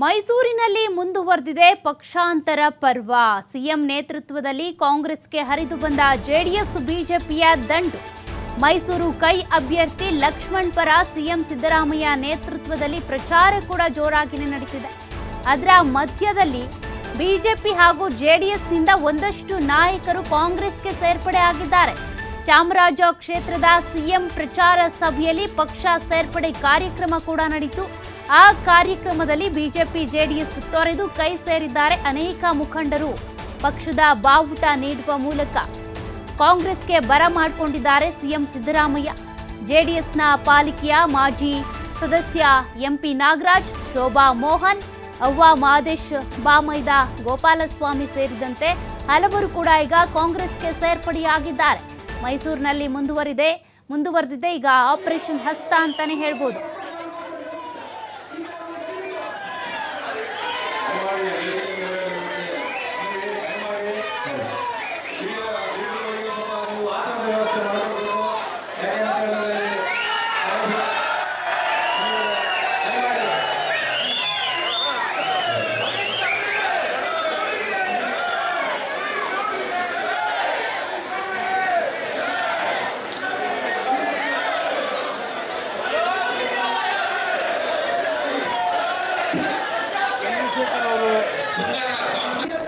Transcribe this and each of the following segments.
ಮೈಸೂರಿನಲ್ಲಿ ಮುಂದುವರೆದಿದೆ ಪಕ್ಷಾಂತರ ಪರ್ವ. ಸಿಎಂ ನೇತೃತ್ವದಲ್ಲಿ ಕಾಂಗ್ರೆಸ್ಗೆ ಹರಿದು ಬಂದ ಜೆಡಿಎಸ್, ಬಿಜೆಪಿಯ ದಂಡು. ಮೈಸೂರು ಕೈ ಅಭ್ಯರ್ಥಿ ಲಕ್ಷ್ಮಣ್ ಪರ ಸಿಎಂ ಸಿದ್ದರಾಮಯ್ಯ ನೇತೃತ್ವದಲ್ಲಿ ಪ್ರಚಾರ ಕೂಡ ಜೋರಾಗಿನೇ ನಡೀತಿದೆ. ಅದರ ಮಧ್ಯದಲ್ಲಿ ಬಿಜೆಪಿ ಹಾಗೂ ಜೆಡಿಎಸ್ನಿಂದ ಒಂದಷ್ಟು ನಾಯಕರು ಕಾಂಗ್ರೆಸ್ಗೆ ಸೇರ್ಪಡೆ ಆಗಿದ್ದಾರೆ. ಚಾಮರಾಜ ಕ್ಷೇತ್ರದ ಸಿಎಂ ಪ್ರಚಾರ ಸಭೆಯಲ್ಲಿ ಪಕ್ಷ ಸೇರ್ಪಡೆ ಕಾರ್ಯಕ್ರಮ ಕೂಡ ನಡೆಯಿತು ಆ ಕಾರ್ಯಕ್ರಮದಲ್ಲಿ ಬಿಜೆಪಿ ಜೆಡಿಎಸ್ ತೊರೆದು ಕೈ ಸೇರಿದ್ದಾರೆ ಅನೇಕ ಮುಖಂಡರು. ಪಕ್ಷದ ಬಾವುಟ ನೀಡುವ ಮೂಲಕ ಕಾಂಗ್ರೆಸ್ಗೆ ಬರ ಮಾಡಿಕೊಂಡಿದ್ದಾರೆ ಸಿಎಂ ಸಿದ್ದರಾಮಯ್ಯ. ಜೆಡಿಎಸ್ನ ಪಾಲಿಕೆಯ ಮಾಜಿ ಸದಸ್ಯ ಎಂಪಿ ನಾಗರಾಜ್, ಶೋಭಾ ಮೋಹನ್, ಅವ್ವ ಮಾದೇಶ್, ಬಾಮೈದ ಗೋಪಾಲಸ್ವಾಮಿ ಸೇರಿದಂತೆ ಹಲವರು ಕೂಡ ಈಗ ಕಾಂಗ್ರೆಸ್ಗೆ ಸೇರ್ಪಡೆಯಾಗಿದ್ದಾರೆ. ಮೈಸೂರಿನಲ್ಲಿ ಮುಂದುವರಿದೆ, ಮುಂದುವರೆದಿದೆ, ಈಗ ಆಪರೇಷನ್ ಹಸ್ತ ಅಂತಾನೆ ಹೇಳ್ಬೋದು.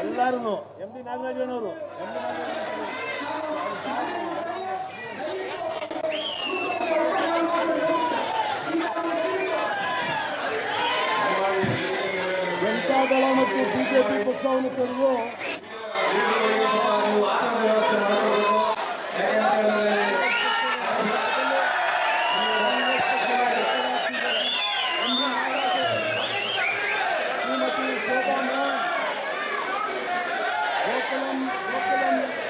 ಎಲ್ಲರೂ M P ನಾಗರಾಜನವರು M P Janata Dal ಮತ್ತು ಬಿಜೆಪಿ ಪಕ್ಷವನ್ನು ತೊರೆದು ಶ್ರೀಮತಿ ಶೋಭಾ 네, 네, 네.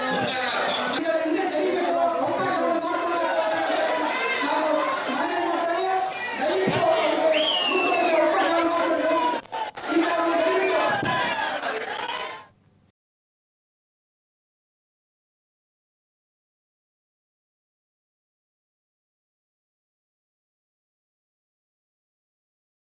손가락.